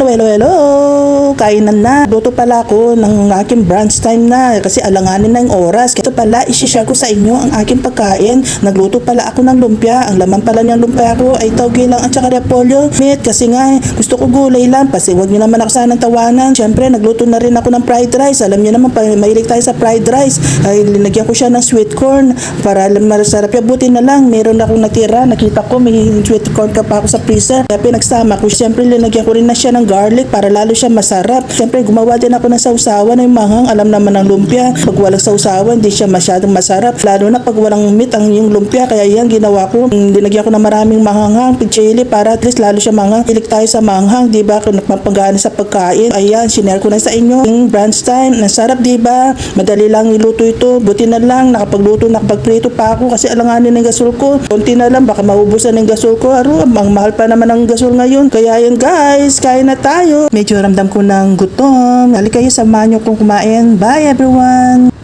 လွယ်လွယ်လို့ hello! Kainan na. Luto pala ako ng aking brunch time na kasi alanganin na yung oras. Ito pala, isishare ko sa inyo ang aking pagkain. Nagluto pala ako ng lumpia. Ang laman pala niyang lumpia ko ay tawgi lang at saka repolyo. Meat kasi nga, gusto ko gulay lang. Kasi wag niyo naman ako sanang tawanan. Siyempre, nagluto na rin ako ng fried rice. Alam niyo naman, mahilig tayo sa fried rice. Ay, linagyan ko siya ng sweet corn para masarap. Ya, buti na lang, meron akong natira. Nakita ko, may sweet corn ka pa ako sa freezer. Kaya pinagsama ko. Siyempre, linagyan ko rin na siya ng garlic para lalo siya masarap. Siyempre, gumawa din ako ng sausawan ng manghang. Alam naman ng lumpia. Pag walang sausawan, hindi siya masyadong masarap. Lalo na pag walang meat ang yung lumpia. Kaya yan, ginawa ko. Mm, Linagyan ko ng maraming manghang, chili para at least lalo siya manghang. Hilig tayo sa manghang, di ba? Kung nagpapagana sa pagkain. Ayan, sinare ko na sa inyo. Yung brunch time, nasarap, di ba? Madali lang iluto ito. Buti na lang, nakapagluto, nakapagprito pa ako kasi alanganin ng gasol ko. Konti na lang, baka maubusan ng gasol ko. Aro, ang mahal pa naman ang gasol ngayon. Kaya yun guys, kain na tayo. Medyo ramdam ko ng gutom. Halika kayo, samahan nyo kong kumain. Bye everyone!